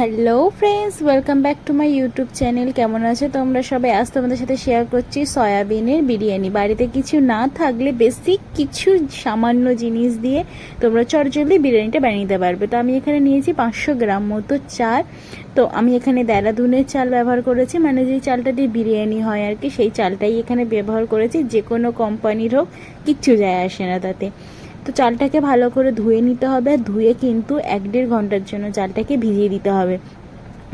Hello friends welcome back to my YouTube channel কেমন আছে তোমরা সবাই? আজ তোমাদের সাথে শেয়ার করছি সয়াবিনের বিরিয়ানি। বাড়িতে কিছু না থাকলে বেসিক কিছু সামান্য জিনিস দিয়ে তোমরা চটজলদি বিরিয়ানিটা বানিয়ে নিতে পারবে। তো আমি এখানে নিয়েছি পাঁচশো গ্রাম মতো চাল। তো আমি এখানে দেরাদুনের চাল ব্যবহার করেছি। মানে যেই চালটা দিয়ে বিরিয়ানি হয় আর কি, সেই চালটাই এখানে ব্যবহার করেছি। যে কোনো কোম্পানির হোক, কিচ্ছু যায় আসে না তাতে। তো চালটাকে ভালো করে ধুয়ে নিতে হবে। ধুয়ে কিন্তু এক দেড় ঘণ্টার জন্য চালটাকে ভিজিয়ে দিতে হবে।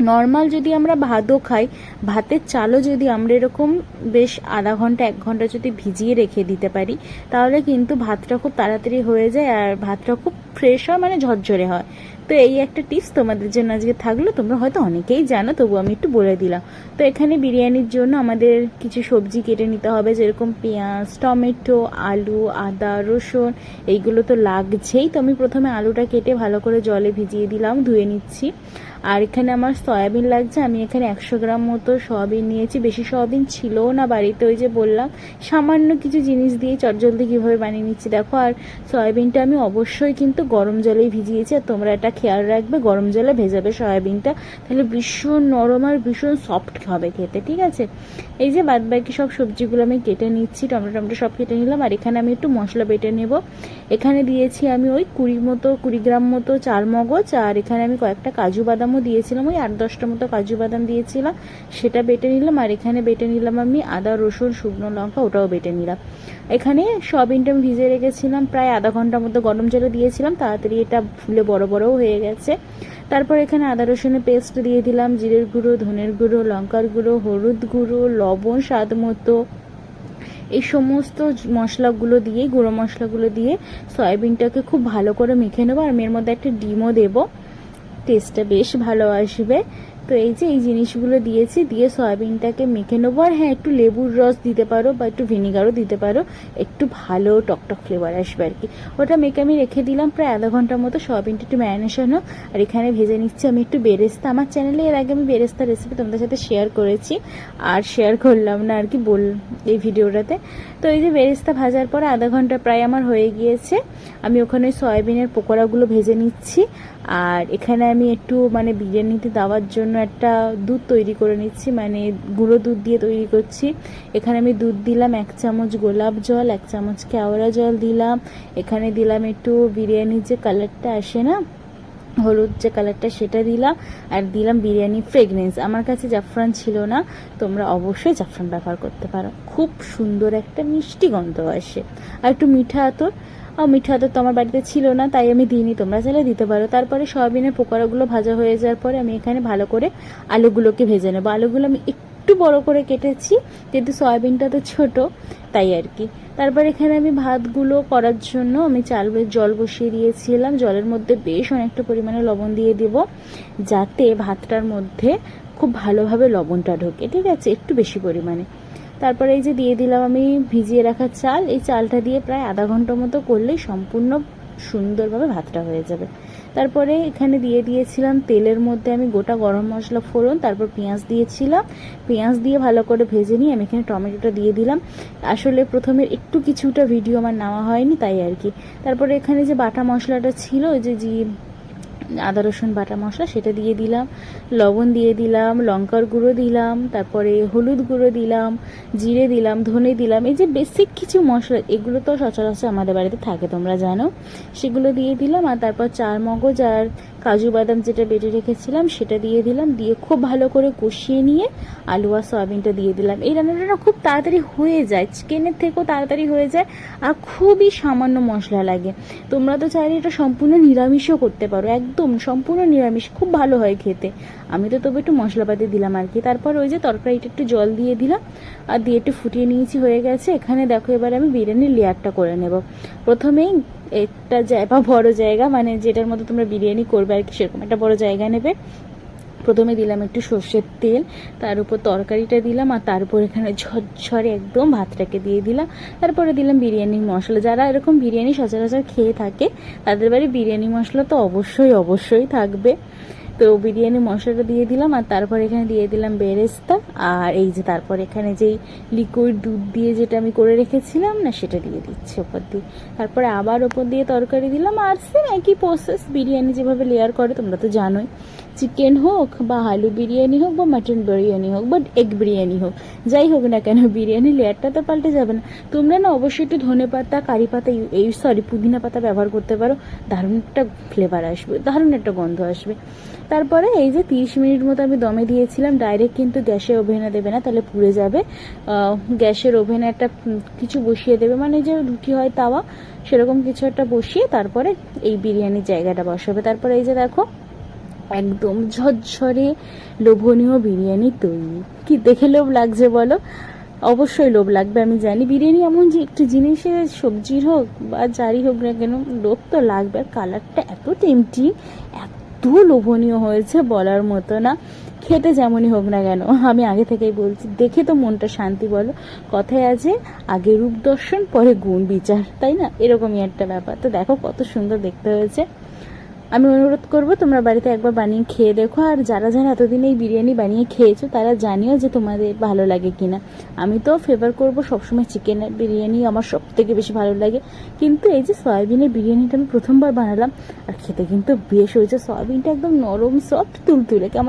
নর্মাল যদি আমরা ভাতও খাই, ভাতের চালও যদি আমরা এরকম বেশ আধা ঘণ্টা, এক ঘণ্টা যদি ভিজিয়ে রেখে দিতে পারি, তাহলে কিন্তু ভাতটা খুব তাড়াতাড়ি হয়ে যায় আর ভাতটা খুব ফ্রেশ হয় মানে ঝরঝরে হয়। তো এই একটা টিপস তোমাদের জন্য আজকে থাকল। তোমরা হয়তো অনেকেই জানো, তবু আমি একটু বলে দিলাম। তো এখানে বিরিয়ানির জন্য আমাদের কিছু সবজি কেটে নিতে হবে, যেরকম পেঁয়াজ, টমেটো, আলু, আদা, রসুন, এইগুলো তো লাগছেই। তো আমি প্রথমে আলুটা কেটে ভালো করে জলে ভিজিয়ে দিলাম, ধুয়ে নিচ্ছি। আর এখানে আমার সয়াবিন লাগছে, আমি এখানে একশো গ্রাম মতো সয়াবিন নিয়েছি। বেশি সয়াবিন ছিলও না বাড়িতে, ওই যে বললাম। সামান্য কিছু জিনিস দিয়ে চটজলদি কীভাবে বানিয়ে নিচ্ছি, দেখো। আর সয়াবিনটা আমি অবশ্যই কিন্তু গরম জলেই ভিজিয়েছি, আর তোমরা এটা খেয়াল রাখবে, গরম জলে ভেজাবে সয়াবিনটা, তাহলে ভীষণ নরম আর ভীষণ সফট হবে খেতে, ঠিক আছে? এই যে বাদ বাকি সব সবজিগুলো আমি কেটে নিচ্ছি, টমেটো টমেটো সব কেটে নিলাম, আর এখানে আমি একটু মশলা বেটে নেব। এখানে দিয়েছি আমি ওই কুড়ি মতো, কুড়ি গ্রাম মতো চার মগজ, আর এখানে আমি কয়েকটা কাজু বাদামও দিয়েছিলাম, ওই আট দশটা মতো কাজু বাদাম দিয়েছিলাম, সেটা বেটে নিলাম, আর এখানে বেটে নিলাম আমি আদা, রসুন, শুকনো লঙ্কা, ওটাও বেটে নিলাম। এখানে সয়াবিনটা আমি ভিজে রেখেছিলাম, প্রায় আধা ঘণ্টার মতো গরম জলে দিয়েছিলাম, তাড়াতাড়ি এটা ফুলে বড় বড়ও হয়ে গেছে। তারপর এখানে আদা, রসুনের পেস্ট দিয়ে দিলাম, জিরের গুঁড়ো, ধনের গুঁড়ো, লঙ্কার গুঁড়ো, হলুদ গুঁড়ো, লবণ, স্বাদ মতো। এই সমস্ত মশলাগুলো দিয়ে, গুঁড়ো মশলাগুলো দিয়ে সয়াবিনটাকে খুব ভালো করে মেখে নেব। আর মেয়ের মধ্যে একটা ডিমও দেবো। টেস্টটা বেশ ভালো আসবে। তো এই যে এই জিনিসগুলো দিয়েছি, দিয়ে সয়াবিনটাকে মেখে নেব। আর হ্যাঁ একটু লেবুর রস দিতে পারো বা একটু ভিনিগারও দিতে পারো। একটু ভালো টকটক ফ্লেভার আসবে আর কি। ওটা মেখে আমি রেখে দিলাম প্রায় আধা ঘণ্টার মতো। সয়াবিনটা একটু ম্যারিনেশন হোক আর এখানে ভেজে নিচ্ছি আমি একটু বেরেস্তা। আমার চ্যানেলে এর আগে আমি বেরেস্তা রেসিপি তোমাদের সাথে শেয়ার করেছি। আর শেয়ার করলাম না আর কি বল, এই ভিডিওটাতে। তো এই যে বেরেস্তা ভাজার পরে আধা ঘণ্টা প্রায় আমার হয়ে গিয়েছে। আমি ওখানে সয়াবিনের পকোড়াগুলো ভেজে নিচ্ছি। আর এখানে আমি একটু মানে বিরিয়ানিতে দেওয়ার জন্য একটা দুধ তৈরি করে নিচ্ছি মানে গুঁড়ো দুধ দিয়ে তৈরি করছি। এখানে আমি দুধ দিলাম এক চামচ গোলাপ জল, এক চামচ কেওড়া জল দিলাম। এখানে দিলাম একটু বিরিয়ানির যে কালারটা আসে না, হলুদ যে কালারটা সেটা দিলাম, আর দিলাম বিরিয়ানি ফ্রেগনেন্স আমার কাছে জাফরান ছিল না, তোমরা অবশ্যই জাফরান ব্যবহার করতে পারো। খুব সুন্দর একটা মিষ্টি গন্ধ আসে। আর একটু মিঠা আতর মিঠা তো আমার বাড়িতে ছিল না, তাই আমি দিইনি, তোমরা চাইলে দিতে পারো। তারপরে সয়াবিনের পকোড়াগুলো ভাজা হয়ে যাওয়ার পরে আমি এখানে ভালো করে আলুগুলোকে ভেজে নেব। আলুগুলো আমি একটু বড় করে কেটেছি, যেহেতু সয়াবিনটা তো ছোট, তাই আর কি। তারপর এখানে আমি ভাতগুলো করার জন্য আমি চাল জল বসিয়ে দিয়েছিলাম। জলের মধ্যে বেশ অনেকটা পরিমাণে লবণ দিয়ে দেব, যাতে ভাতটার মধ্যে খুব ভালোভাবে লবণটা ঢোকে, ঠিক আছে? একটু বেশি পরিমাণে। তারপরে এই যে দিয়ে দিলাম আমি ভিজিয়ে রাখা চাল, এই চালটা দিয়ে প্রায় আধা ঘণ্টা মতো করলেই সম্পূর্ণ সুন্দরভাবে ভাতটা হয়ে যাবে। তারপরে এখানে দিয়ে দিয়েছিলাম তেলের মধ্যে আমি গোটা গরম মশলা ফোড়ন, তারপর পেঁয়াজ দিয়েছিলাম। পেঁয়াজ দিয়ে ভালো করে ভেজে নিয়ে আমি এখানে টমেটোটা দিয়ে দিলাম। আসলে প্রথমে একটু কিছুটা ভিডিও আমার নেওয়া হয়নি তাই আর কি। তারপরে এখানে যে বাটা মশলাটা ছিল, ওই যে আদা, রসুন, বাটা মশলা সেটা দিয়ে দিলাম, লবণ দিয়ে দিলাম, লঙ্কার গুঁড়ো দিলাম, তারপরে হলুদ গুঁড়ো দিলাম, জিরে দিলাম, ধনে দিলাম, এই যে বেসিক কিছু মশলা, এগুলো তো সচরাচর আমাদের বাড়িতে থাকে, তোমরা জানো। সেগুলো দিয়ে দিলাম আর তারপর চার মগজ আর কাজু বাদাম যেটা বেটে রেখেছিলাম, সেটা দিয়ে দিলাম, দিয়ে খুব ভালো করে কষিয়ে নিয়ে আলু আর সয়াবিনটা দিয়ে দিলাম। এই রান্নাটা খুব তাড়াতাড়ি হয়ে যায়, চিকেনের থেকেও তাড়াতাড়ি হয়ে যায় আর খুবই সামান্য মশলা লাগে। তোমরা তো চাইলে এটা সম্পূর্ণ নিরামিষও করতে পারো একদম সম্পূর্ণ নিরামিষ, খুব ভালো হয় খেতে। আমি তো তবে একটু মশলাপাতি দিলাম আর কি। তারপর ওই যে তরকারিটা একটু জল দিয়ে দিলাম আর দিয়ে একটু ফুটিয়ে নিয়েছি, হয়ে গেছে। এখানে দেখো এবার আমি বিরিয়ানির লেয়ারটা করে নেব। প্রথমেই একটা জায়গা বড় জায়গা মানে যেটার মতো তোমরা বিরিয়ানি করবে আর কি, সেরকম একটা বড় জায়গা নেবে। প্রথমে দিলাম একটু সর্ষের তেল, তার উপর তরকারিটা দিলাম আর তারপর এখানে ঝরঝরে একদম ভাতটাকে দিয়ে দিলাম। তারপরে দিলাম বিরিয়ানির মশলা। যারা এরকম বিরিয়ানি সচরাচর খেয়ে থাকে, তাদের বাড়ি বিরিয়ানি মশলা তো অবশ্যই অবশ্যই থাকবে। তো বিরিয়ানি মশলাটা দিয়ে দিলাম আর তারপর এখানে দিয়ে দিলাম বেরেস্তা। আর এই যে তারপর এখানে যেই লিকুইড দুধ দিয়ে যেটা আমি করে রেখেছিলাম না, সেটা দিয়ে দিচ্ছি ওপর দিয়ে। তারপরে আবার ওপর দিয়ে তরকারি দিলাম। আর সেম একই প্রসেস বিরিয়ানি যেভাবে লেয়ার করে, তোমরা তো জানোই। চিকেন হোক বা আলু বিরিয়ানি হোক বা মাটন বিরিয়ানি হোক বা এগ বিরিয়ানি হোক, যাই হোক না কেন, বিরিয়ানি লেয়ারটা তো পাল্টে যাবে না। তোমরা না অবশ্যই একটু ধনে পাতা, কারি পাতা, এই সরি পুদিনা পাতা ব্যবহার করতে পারো। দারুণ একটা ফ্লেভার আসবে, দারুণ একটা গন্ধ আসবে। তারপরে এই যে তিরিশ মিনিট মতো আমি দমে দিয়েছিলাম ডাইরেক্ট কিন্তু গ্যাসে ওভেনে দেবে না, তাহলে পুড়ে যাবে। গ্যাসের ওভেনে একটা কিছু বসিয়ে দেবে মানে যে রুটি হয় তাওয়া, সেরকম কিছু একটা বসিয়ে তারপরে এই বিরিয়ানির জায়গাটা বসাবে। তারপরে এই যে দেখো একদম ঝরঝরে লোভনীয় বিরিয়ানি তৈরি। কি দেখে লোভ লাগছে বলো? অবশ্যই লোভ লাগবে, আমি জানি। বিরিয়ানি এমন যে একটু জিনিসে সবজির হোক বা যারই হোক না কেন, লোভ তো লাগবে। আর কালারটা এত টেমটিং, এত লোভনীয় হয়েছে বলার মতো না। খেতে যেমনই হোক না কেন, আমি আগে থেকেই বলছি, দেখে তো মনটা শান্তি বলো। কথায় আছে, আগে রূপ দর্শন পরে গুণ বিচার, তাই না? এরকমই একটা ব্যাপার। তো দেখো কত সুন্দর দেখতে হয়েছে। আমি অনুরোধ করব, তোমরা বাড়িতে একবার বানিয়ে খেয়ে দেখো। আর যারা যারা এতদিন এই বিরিয়ানি বানিয়ে খেয়েছো, তারা জানিও যে তোমাদের ভালো লাগে কিনা। আমি তো ফেভার করব সবসময় চিকেনের বিরিয়ানি, আমার সব থেকে বেশি ভালো লাগে। কিন্তু এই যে সয়াবিনের বিরিয়ানিটা আমি প্রথমবার বানালাম, আর খেতে কিন্তু বেশ হয়েছে। সয়াবিনটা একদম নরম সফট তুলতুলে। কেমন